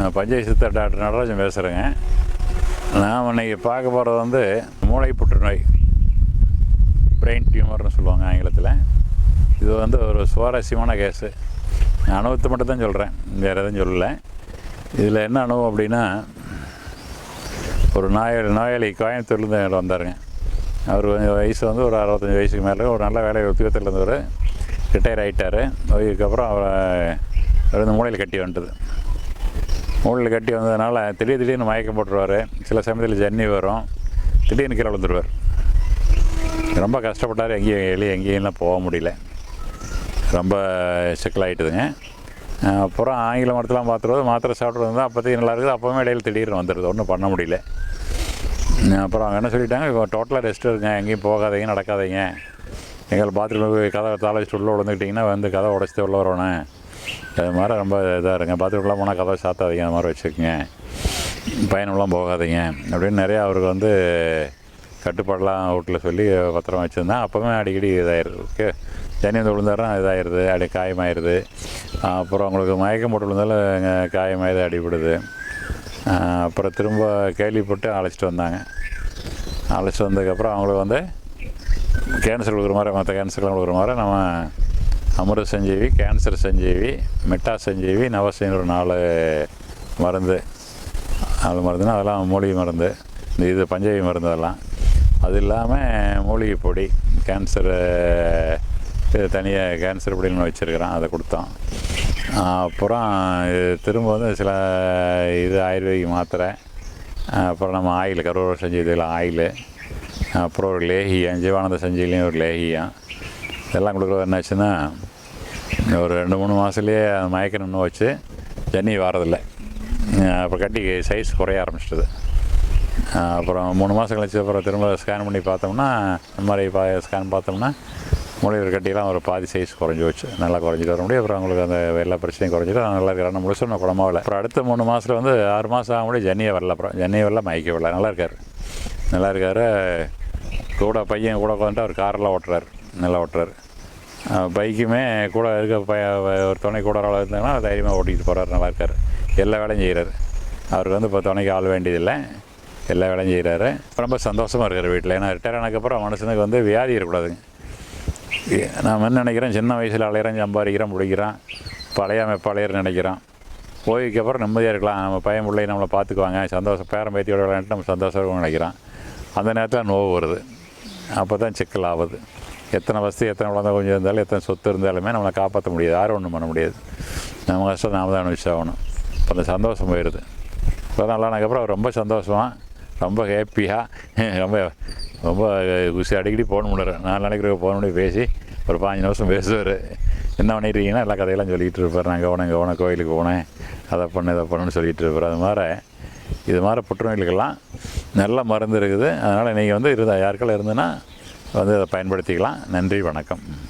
நான் பஞ்சை சித்தர் டாக்டர் நடராஜன் பேசுகிறேங்க நான் இன்றைக்கி பார்க்க போகிறது வந்து மூளை புற்றுநோய் பிரெயின் டியூமர்னு சொல்லுவாங்க ஆங்கிலத்தில். இது வந்து ஒரு சுவாரஸ்யமான கேஸு அனுபவத்தை மட்டும் தான் சொல்கிறேன் வேறு எதுவும் சொல்லலை. இதில் என்ன அனுபவம் அப்படின்னா ஒரு நோயாளி நோயாளி கோயம்புத்தூர்லேருந்து என்கிட்ட வந்தாருங்க. அவர் கொஞ்சம் வயசு வந்து ஒரு அறுபத்தஞ்சி வயசுக்கு மேலே ஒரு நல்ல வேலை உத்தியோகத்தில் இருந்தவர் ரிட்டையர் ஆகிட்டார் அதுக்கப்புறம் அவரை அவர் வந்து மூளையில் கட்டி வந்துட்டுது. மூளையில் கட்டி வந்ததுனால திடீர் திடீர்னு மயக்கம் போட்டுருவார். சில சமயத்தில் ஜன்னி வரும். திடீர்னு கீழே விழுந்துருவார். ரொம்ப கஷ்டப்பட்டார். எங்கேயும் வெளியே எங்கேயும்லாம் போக முடியல. ரொம்ப சிக்கலாகிட்டுதுங்க அப்புறம் ஆங்கில மருத்துவம் பார்த்துருவது மாத்திரை சாப்பிட்றது தான் அப்போதைக்கு நல்லா இருக்குது. அப்போவுமே இடையில திடீர்னு வந்துடுது ஒன்றும் பண்ண முடியல. அப்புறம் அவங்க என்ன சொல்லிட்டாங்க? இப்போ டோட்டலாக ரெஸ்ட் இருங்க எங்கேயும் போகாதீங்க நடக்காதீங்க. எங்களை பாத்ரூமில் போய் கதவை தாள வச்சுட்டு உள்ளே விழுந்துக்கிட்டிங்கன்னா வந்து கதை உடச்சிட்டு உள்ள வரணும் அது மாதிரி ரொம்ப இதாக இருங்க. பாத்ரூம்லாம் போனால் கதவை சாத்தாதீங்க அது மாதிரி வச்சுக்கோங்க. பயணம்லாம் போகாதீங்க. அப்படின்னு நிறையா அவருக்கு வந்து கட்டுப்பாடெலாம் வீட்டில் சொல்லி பத்திரம் வச்சுருந்தேன். அப்போவுமே அடிக்கடி இதாகிடுது ஓகே? தண்ணி வந்து இதாகிடுது அடி காயமாயிருது. அப்புறம் அவங்களுக்கு மயக்கம் போட்டு விழுந்தாலும் இங்க காயமாயிருது அடிபடுது. அப்புறம் திரும்ப கேள்விப்பட்டு அழைச்சிட்டு வந்தாங்க. அழைச்சிட்டு வந்ததுக்கப்புறம் அவங்களுக்கு வந்து கேன்சர் கொடுக்குற மாதிரி மற்ற கேன்சர்லாம் கொடுக்குற மாதிரி நம்ம அமிர்த சஞ்சீவி கேன்சர் சஞ்சீவி மெட்டா சஞ்சீவி நவசைன்னு ஒரு நாலு மருந்து. நாலு மருந்துன்னா அதெல்லாம் மூலிகை மருந்து. இந்த இது பஞ்சவி மருந்து அதெல்லாம். அது இல்லாமல் மூலிகை பொடி கேன்சரு இது தனியாக கேன்சர் பொடின்னு வச்சுருக்கிறோம் அதை கொடுத்தோம். அப்புறம் இது திரும்ப வந்து சில இது ஆயுர்வேதிக் மாத்திரை. அப்புறம் நம்ம ஆயில் கருவூர் செஞ்சு இதில் ஆயில். அப்புறம் ஒரு லேகியம் ஜீவானந்த செஞ்சிலையும் ஒரு லேகியம். எல்லாம் கொடுக்குறது என்னாச்சுன்னா ஒரு ரெண்டு மூணு மாதத்துலேயே மயக்க நின்று வச்சு ஜன்னி வாரதில்லை. அப்புறம் கட்டி சைஸ் குறைய ஆரம்பிச்சிட்டது. அப்புறம் மூணு மாதம் கழிச்சு அப்புறம் திரும்ப ஸ்கேன் பண்ணி பார்த்தோம்னா இந்த மாதிரி பா ஸ்கேன் பார்த்தோம்னா மூளையில் கட்டிலாம் ஒரு பாதி சைஸ் குறைஞ்சி வச்சு நல்லா குறைஞ்சிட்டு வர முடியும். அப்புறம் அவங்களுக்கு அந்த எல்லா பிரச்சனையும் குறைஞ்சிட்டு நல்லா இருக்கிறாங்க முழுசும் நான் குடமாவில் அப்புறம் அடுத்த மூணு மாதத்தில் வந்து ஆறு மாதம் ஆக முடியும் ஜன்னியை வரல. அப்புறம் ஜன்னியை வரல மயக்க வரல. நல்லா இருக்கார். நல்லா இருக்கார். கூட பையன் கூட உட்காந்துட்டு அவர் காரெல்லாம் ஓட்டுறாரு. நல்லா ஓட்டுறாரு. பைக்குமே கூட இருக்க பைய ஒரு துணை கூட ஒரு இருந்தாங்கன்னா தைரியமாக ஓட்டிகிட்டு போகிறாரு நல்லா இருக்கார். எல்லா வேலையும் செய்கிறாரு அவருக்கு வந்து இப்போ துணைக்கு ஆள் வேண்டியதில்லை. எல்லா வேலையும் செய்கிறாரு ரொம்ப சந்தோஷமாக இருக்கார் வீட்டில் ஏன்னா ரிட்டையர் ஆனதுக்கப்புறம் மனுஷனுக்கு வந்து வியாதி இருக்கக்கூடாதுங்க நான் என்ன நினைக்கிறேன் சின்ன வயசில் அலையிறேன் சம்பாதிக்கிறேன் பிடிக்கிறான் பழையாம பழையர் நினைக்கிறான் ஓய்வுக்கு அப்புறம் நிம்மதியாக இருக்கலாம். நம்ம பையன் பிள்ளை நம்மளை பார்த்துக்குவாங்க. சந்தோஷம் பேரம் பேத்தியோட விளையாண்டு நம்ம சந்தோஷம் இருக்கும்னு அந்த நேரத்தில் நோவு வருது. அப்போ தான் சிக்கல் ஆகுது எத்தனை வசதி எத்தனை குழந்தை கொஞ்சம் இருந்தாலும் எத்தனை சொத்து இருந்தாலுமே நம்மளை காப்பாற்ற முடியாது. யாரும் ஒன்றும் பண்ண முடியாது. நம்ம கஷ்டம் நாம தான் அனுபவிச்சாகணும் இப்போ அந்த சந்தோஷம் போயிடுது. இப்போ நல்லானதுக்கப்புறம் அவர் ரொம்ப சந்தோஷமாக ரொம்ப ஹேப்பியாக ரொம்ப ரொம்ப குசி அடிக்கடி போன் பண்ணுறாரு நான் நினைக்கிற ஃபோன் பண்ணி பேசி ஒரு பாஞ்சு நிமிஷம் பேசுவார். என்ன பண்ணிட்டுருக்கீங்கன்னா எல்லா கதையெல்லாம் சொல்லிகிட்டு இருப்பார். நான் கவனம் கவனம் கோயிலுக்கு போனேன். அதை பண்ணு இதை பண்ணுன்னு சொல்லிகிட்டு இருப்பார். அது மாதிரி இது மாதிரி புற்றுநோய்களுக்கெல்லாம் நல்ல மருந்து இருக்குது. அதனால் நீங்கள் வந்து இருந்தால் யாருக்கெல்லாம் இருந்ததுன்னா வந்து அதை பயன்படுத்திக்கலாம். நன்றி வணக்கம்.